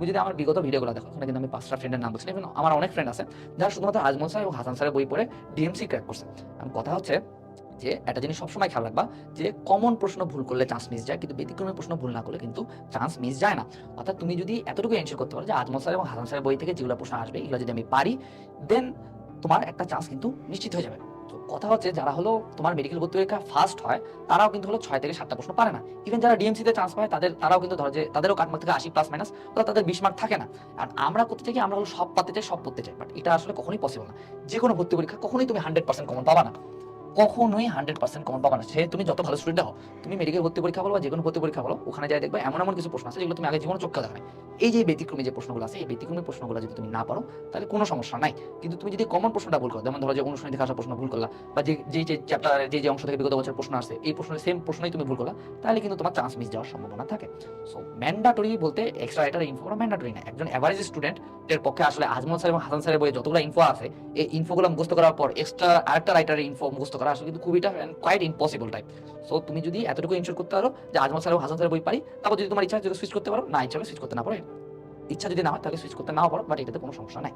তুমি যদি আমার বিগত ভিডিওগুলো দেখো কিন্তু আমি পাঁচটা ফ্রেন্ডের নাম বলছি। আমার অনেক ফ্রেন্ড আছে, যারা শুধুমাত্র আজমল স্যার এবং হাসান স্যারের বই পড়ে ডিএমসি ক্র্যাক করছে। কথা হচ্ছে যে, একটা জিনিস সবসময় খেয়াল রাখবা, যে কমন প্রশ্ন ভুল করলে চান্স মিস যায়, কিন্তু ব্যতিক্রমী প্রশ্ন ভুল না করলে কিন্তু চান্স মিস যায় না। অর্থাৎ তুমি যদি এতটুকু এনশিওর করতে পারো যে আজমল স্যার এবং হাসান স্যারের বই থেকে যেগুলো প্রশ্ন আসবে, এগুলো যদি আমি পারি দেন তোমার একটা চান্স কিন্তু নিশ্চিত হয়ে যাবে। কথা হচ্ছে যারা হলো তোমার মেডিকেল ভর্তি পরীক্ষা ফার্স্ট হয়, তারাও কিন্তু হলো ছয় থেকে সাতটা প্রশ্ন পারে না। ইভেন যারা ডিএমসি তে চান্স পায়, তাদের, তারাও কিন্তু ধরো যে, তাদেরও কাটমার্ক থেকে আশি প্লাস মাইনাস অর্থাৎ তাদের বিশ মার্ক থাকে না। আর আমরা করতে চাই আমরা হলো সব পাতে চাই, সব পড়তে চাই। বাট এটা আসলে কখনোই পসিবল না। যে কোনো ভর্তি পরীক্ষা কখনোই তুমি হান্ড্রেড পার্সেন্ট কমন পাবা না। কখনোই হান্ড্রেড পার্সেন্ট কমন পাবা না। সে তুমি যত ভালো স্টুডেন্ট হও, তুমি মেডিকেল ভর্তি পরীক্ষা বলো বা যে কোনো ভর্তি পরীক্ষা বলো, ওখানে যাই দেখবে এমন এমন কিছু প্রশ্ন আছে যেগুলো তুমি আগে জীবনে চোখে নাই। এই যে ব্যতিক্রমী যে প্রশ্নগুলো আছে, এই ব্যতিক্রমী প্রশ্নগুলো যদি তুমি না পারো, তাহলে কোনো সমস্যা নাই। কিন্তু তুমি যদি কমন প্রশ্নটা ভুল করো, যেমন ধরো যে অনুশীলনী থেকে আসা প্রশ্ন ভুল করলা, বা যে যে চ্যাপ্টার যে যে অংশ থেকে বিগত বছর প্রশ্ন আসছে, এই প্রশ্নের সেম প্রশ্নই তুমি ভুল করলা, তাহলে কিন্তু তোমার চান্স মিস যাওয়ার সম্ভাবনা থাকে। সো ম্যান্ডাটরি বলতে এক্সট্রা রাইটার ইনফো করা ম্যান্ডাটরি না। একজন অ্যাভারেজ স্টুডেন্ট এর পক্ষে আসলে আজমল স্যার এবং হাসান স্যারের বইয়ে যতগুলো ইনফো আছে, এই ইনফোগুলো মুখস্থ করার পর এক্সট্রা আরেকটা রাইটারের ইনফো মুখস্থ করা আসলে কিন্তু খুবই tough and quite impossible type so তুমি যদি এতটুকু ইনশোর করতে পারো যে আজমল স্যার এবং হাসান স্যারের বই পারি, তারপর যদি তোমার ইচ্ছা যদি সুইচ করতে পারো। না ইচ্ছা সুইচ করতে না পারো। ইচ্ছা যদি না হয় তাহলে সুইচ করতে নাও পারো বাট এটাতে কোনো সমস্যা নাই।